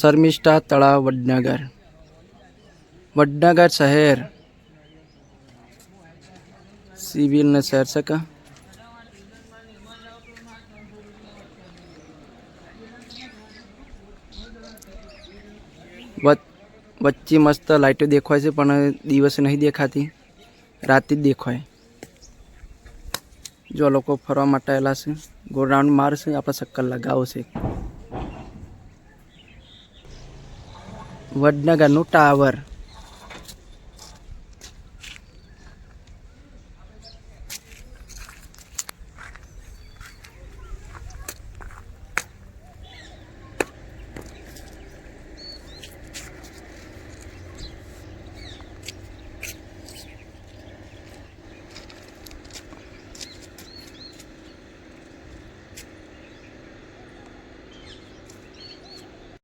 શર્મિષ્ઠા તળાવ, વડનગર. વડનગર શહેર. સિવિલને શહેર છે કા? વચ્ચે મસ્ત લાઈટો દેખાય છે, પણ દિવસે નહીં દેખાતી. રાતે જ દેખાય. જો લોકો ફરવા માટે આવેલા છે, ગોળ રાઉન્ડ મારશે, આપણે ચક્કર લગાવશે. વડનગરનું ટાવર.